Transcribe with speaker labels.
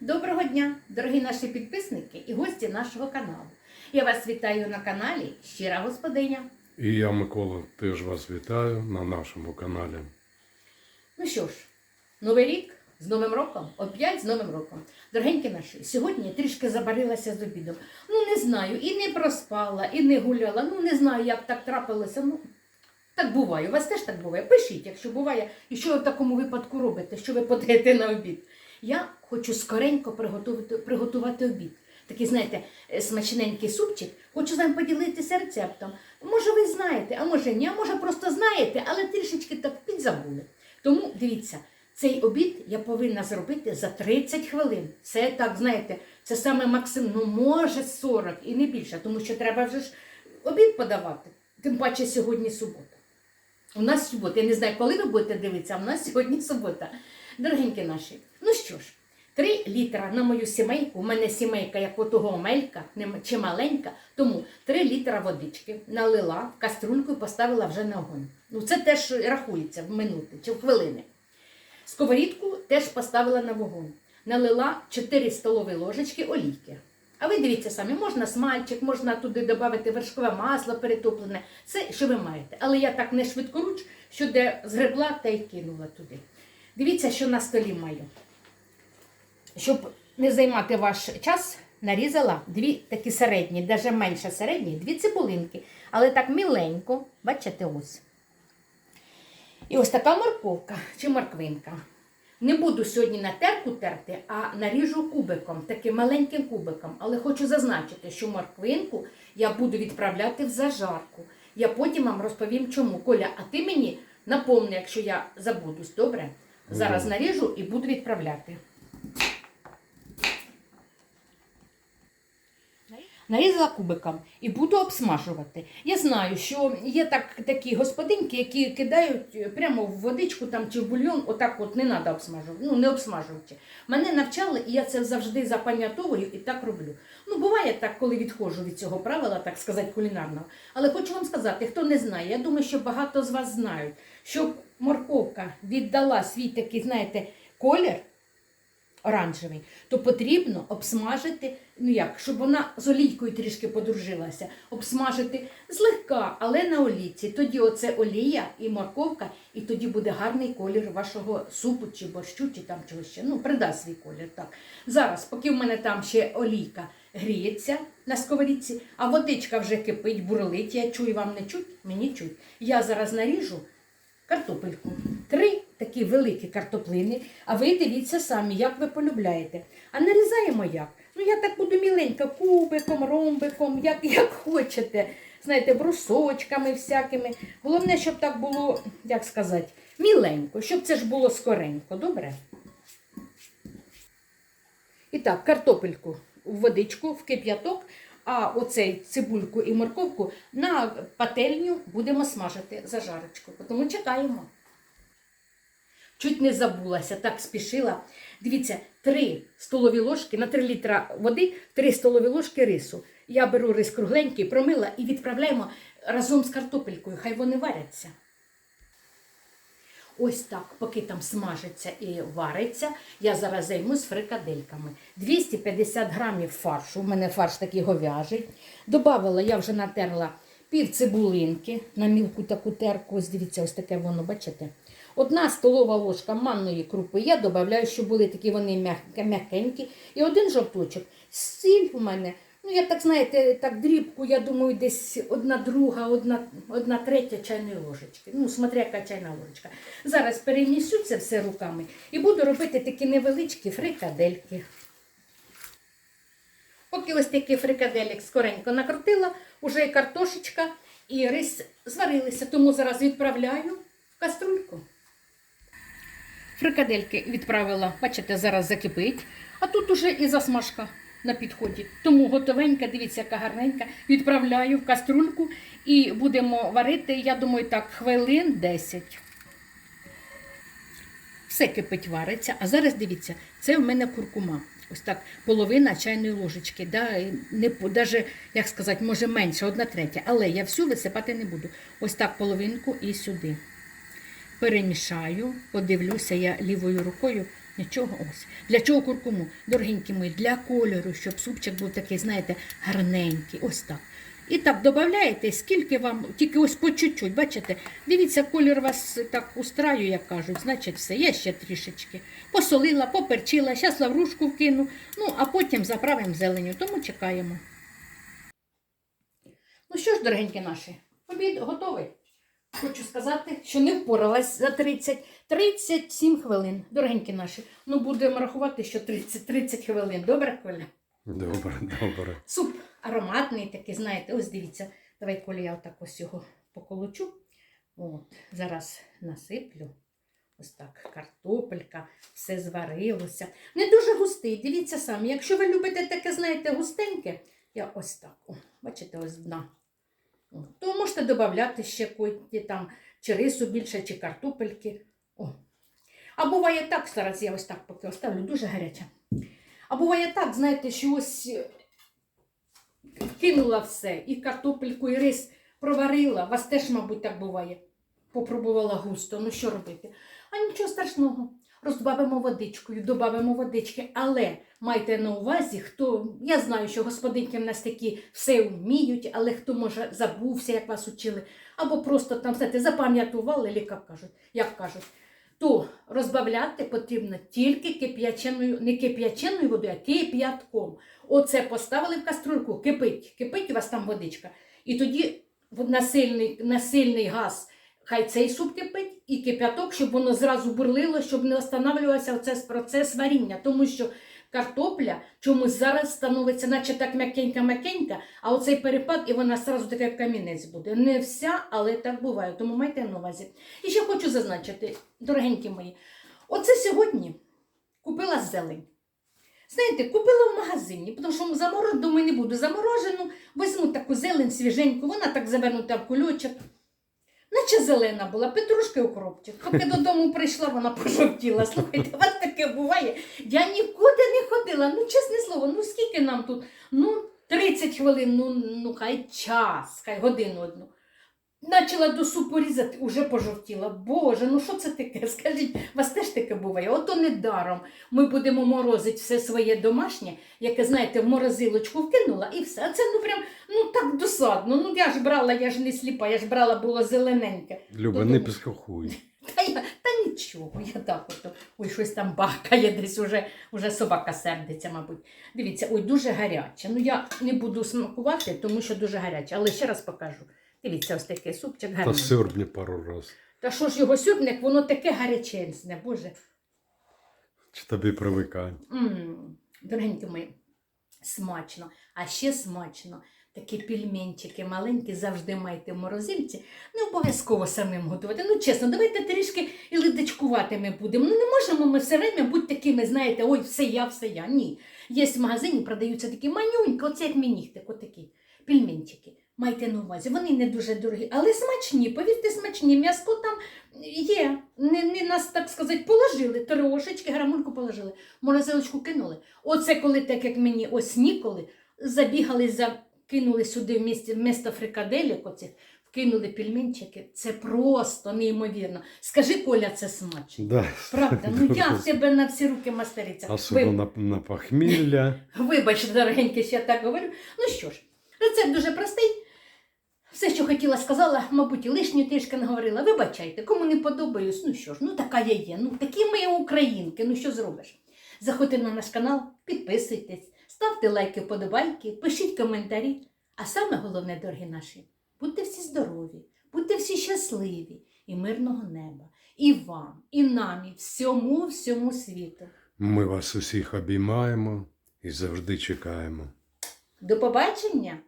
Speaker 1: Доброго дня, дорогі наші підписники і гості нашого каналу. Я вас вітаю на каналі Щира Господиня.
Speaker 2: І я, Микола, теж вас вітаю на нашому каналі.
Speaker 1: Ну що ж, новий рік з Новим роком, опять з Новим роком. Дорогенькі наші, сьогодні я трішки забарилася з обідом. Ну не знаю, і не проспала, і не гуляла. Ну не знаю, як так трапилося. Ну так буває. У вас теж так буває. Пишіть, якщо буває, і що ви в такому випадку робите, що ви подаєте на обід. Я хочу скоренько приготувати, приготувати обід. Такий, знаєте, е, смачненький супчик. Хочу з вами поділитися рецептом. Може, ви знаєте, а може ні, а може просто знаєте, але трішечки так підзабули. Тому дивіться, цей обід я повинна зробити за 30 хвилин. Це так, знаєте, це саме максимум, ну може 40 і не більше, тому що треба вже ж обід подавати. Тим паче сьогодні субота. У нас субота. Я не знаю, коли ви будете дивитися, а у нас сьогодні субота. Дорогенькі наші, ну що ж, 3 літра на мою сімейку. У мене сімейка, як отого омелька, чи маленька, тому 3 літра водички налила в каструльку і поставила вже на огонь. Ну це теж рахується в минути чи в хвилини. Сковорідку теж поставила на вогонь. Налила 4 столові ложечки олійки. А ви дивіться самі, можна смальчик, можна туди додати вершкове масло перетоплене. Це що ви маєте. Але я так не швидкоруч, що де згребла та й кинула туди. Дивіться, що на столі маю. Щоб не займати ваш час, нарізала дві такі середні, навіть менше середні, дві цибулинки. Але так міленько, бачите, ось. І ось така морковка чи морквинка. Не буду сьогодні на терку терти, а наріжу кубиком, таким маленьким кубиком. Але хочу зазначити, що морквинку я буду відправляти в зажарку. Я потім вам розповім, чому. Коля, а ти мені напомни, якщо я забудусь, добре? Зараз наріжу і буду відправляти. Нарізала кубиком і буду обсмажувати. Я знаю, що є так, такі господинки, які кидають прямо в водичку там чи в бульйон, отак от не треба обсмажувати, ну не обсмажуючи. Мене навчали, і я це завжди запам'ятовую і так роблю. Ну, буває так, коли відходжу від цього правила, так сказати, кулінарного. Але хочу вам сказати, хто не знає, я думаю, що багато з вас знають, щоб морковка віддала свій такий, знаєте, колір оранжевий, то потрібно обсмажити, ну як, щоб вона з олійкою трішки подружилася, обсмажити злегка, але на олійці. Тоді оце олія і морковка, і тоді буде гарний колір вашого супу чи борщу, чи там чогось ще. Ну, придасть свій колір. Так. Зараз, поки в мене там ще олійка гріється на сковорідці, а водичка вже кипить, бурлить, я чую, вам не чуть, мені чуть. Я зараз наріжу картопельку. Три такі великі картоплини, а ви дивіться самі, як ви полюбляєте. А нарізаємо як? Ну, я так буду міленько, кубиком, ромбиком, як, як хочете. Знаєте, брусочками всякими. Головне, щоб так було, як сказати, міленько, щоб це ж було скоренько, добре? І так, картопельку в водичку, в кип'яток, а оцей цибульку і морковку на пательню будемо смажити зажарочку. Тому чекаємо. Чуть не забулася, так спішила. Дивіться, 3 столові ложки на 3 літра води, 3 столові ложки рису. Я беру рис кругленький, промила і відправляємо разом з картопелькою. Хай вони варяться. Ось так, поки там смажиться і вариться, я зараз займусь фрикадельками. 250 грамів фаршу, у мене фарш такий говяжий. Добавила, я вже натерла пів цибулинки на мілку таку терку. Ось дивіться, ось таке воно, бачите? Одна столова ложка манної крупи. Я додаю, щоб були такі вони м'як- м'якенькі. І один жовточок. Сіль у мене. Ну, я так знаєте, так дрібку, я думаю, десь одна друга, одна, одна третя чайної ложечки. Ну, смотря яка чайна ложечка. Зараз перемісю це все руками і буду робити такі невеличкі фрикадельки. Поки ось такий фрикаделік скоренько накрутила, уже і картошечка, і рис зварилися, тому зараз відправляю в каструльку. Фрикадельки відправила, бачите, зараз закипить, а тут уже і засмажка на підході. Тому готовенька, дивіться, яка гарненька. Відправляю в каструльку і будемо варити, я думаю, так, хвилин 10. Все кипить, вариться. А зараз дивіться, це в мене куркума. Ось так, половина чайної ложечки. Да, не, даже, як сказати, може менше, одна третя. Але я всю висипати не буду. Ось так половинку і сюди. Перемішаю, подивлюся я лівою рукою, Нічого ось. Для чого куркуму? Дорогенькі мої, для кольору, щоб супчик був такий, знаєте, гарненький. Ось так. І так додаєте, скільки вам, тільки ось по чуть-чуть, бачите? Дивіться, колір вас так устраює, як кажуть, значить все, я ще трішечки. Посолила, поперчила, зараз лаврушку вкину, ну а потім заправимо зеленю, тому чекаємо. Ну що ж, дорогенькі наші, обід готовий. Хочу сказати, що не впоралась за 30, 37 хвилин. Дорогенькі наші, ну будемо рахувати, що 30, 30 хвилин. Добре, Коля?
Speaker 2: Добре, добре.
Speaker 1: Суп ароматний такий, знаєте, ось дивіться. Давай, Коля, я отак ось його поколочу. От, зараз насиплю. Ось так, картопелька, все зварилося. Не дуже густий, дивіться самі. Якщо ви любите таке, знаєте, густеньке, я ось так. О, бачите, ось дна. То можете додати ще коті там чи рису більше, чи картопельки. О. А буває так, зараз я ось так поки оставлю, дуже гаряче. А буває так, знаєте, що ось е, кинула все, і картопельку, і рис проварила. Вас теж, мабуть, так буває. Попробувала густо. Ну що робити? А нічого страшного. Розбавимо водичкою, додамо водички, але майте на увазі, хто я знаю, що господинки в нас такі все вміють, але хто може забувся, як вас учили, або просто там знаєте, запам'ятували, як кажуть, як кажуть, то розбавляти потрібно тільки кип'яченою, не кип'яченою водою, а кип'ятком. Оце поставили в каструльку, кипить, кипить у вас там водичка. І тоді в- на сильний, на сильний газ хай цей суп кипить і кип'яток, щоб воно зразу бурлило, щоб не останавливався оцей процес варіння. Тому що картопля чомусь зараз становиться, наче так м'якенька-м'якенька, а оцей перепад, і вона зразу така як камінець буде. Не вся, але так буває. Тому майте на увазі. І ще хочу зазначити, дорогенькі мої, оце сьогодні купила зелень. Знаєте, купила в магазині, тому що заморожену, думаю, не буду заморожену, візьму таку зелень свіженьку, вона так завернута в кульочок. Наче зелена була, петрушки укропчик. Поки додому прийшла, вона пожовтіла. Слухайте, у вас таке буває. Я нікуди не ходила. Ну, чесне слово, ну скільки нам тут? Ну, 30 хвилин, ну, ну хай час, хай годину одну. Начала до супу різати, уже пожовтіла. Боже, ну що це таке? Скажіть, у вас теж таке буває? Ото недаром ми будемо морозити все своє домашнє, яке, знаєте, в морозилочку вкинула і все. А це ну прям ну так досадно. Ну я ж брала, я ж не сліпа, я ж брала було зелененьке.
Speaker 2: Люба,
Speaker 1: Додому.
Speaker 2: не підскохуй.
Speaker 1: Та, я, та нічого, я так ото. Ой, щось там бахкає десь, уже, уже собака сердиться, мабуть. Дивіться, ой, дуже гаряче. Ну я не буду смакувати, тому що дуже гаряче. Але ще раз покажу. Дивіться, ось такий супчик
Speaker 2: Та
Speaker 1: гарний.
Speaker 2: сьорбні пару раз.
Speaker 1: Та що ж його сюрбник, воно таке гаряченсне, боже.
Speaker 2: Чи тобі привикай?
Speaker 1: М, Дорогенькі мої, смачно. А ще смачно. Такі пельменчики маленькі завжди майте в морозильці. Не обов'язково самим готувати. Ну, чесно, давайте трішки і ледачкуватими будемо. Ну, не можемо ми все время бути такими, знаєте, ой, все я, все я. Ні. Є в магазині, продаються такі манюнькі, оце як мініхтик, отакі пельменчики. Майте на увазі, вони не дуже дорогі, але смачні, повірте, смачні. М'яско там є. Не, не нас, так сказати, положили, трошечки, грамульку положили, в морозилочку кинули. Оце коли так, як мені ось ніколи, забігали, закинули сюди вмісто, вмісто фрикаделек оцих, вкинули пельменчики. Це просто неймовірно. Скажи, Коля, це смачно.
Speaker 2: Да.
Speaker 1: Правда, ну я в тебе на всі руки мастериця.
Speaker 2: Особливо на, на похмілля.
Speaker 1: Вибач, дорогенькі, що я так говорю. Ну що ж, рецепт дуже простий. Все, що хотіла, сказала, мабуть, і лишню трішки не говорила. Вибачайте, кому не подобаюсь, ну що ж, ну така я є. Ну такі ми українки, ну що зробиш? Заходьте на наш канал, підписуйтесь, ставте лайки, подобайки, пишіть коментарі. А саме головне, дорогі наші, будьте всі здорові, будьте всі щасливі і мирного неба. І вам, і нам, і всьому, всьому світу.
Speaker 2: Ми вас усіх обіймаємо і завжди чекаємо.
Speaker 1: До побачення!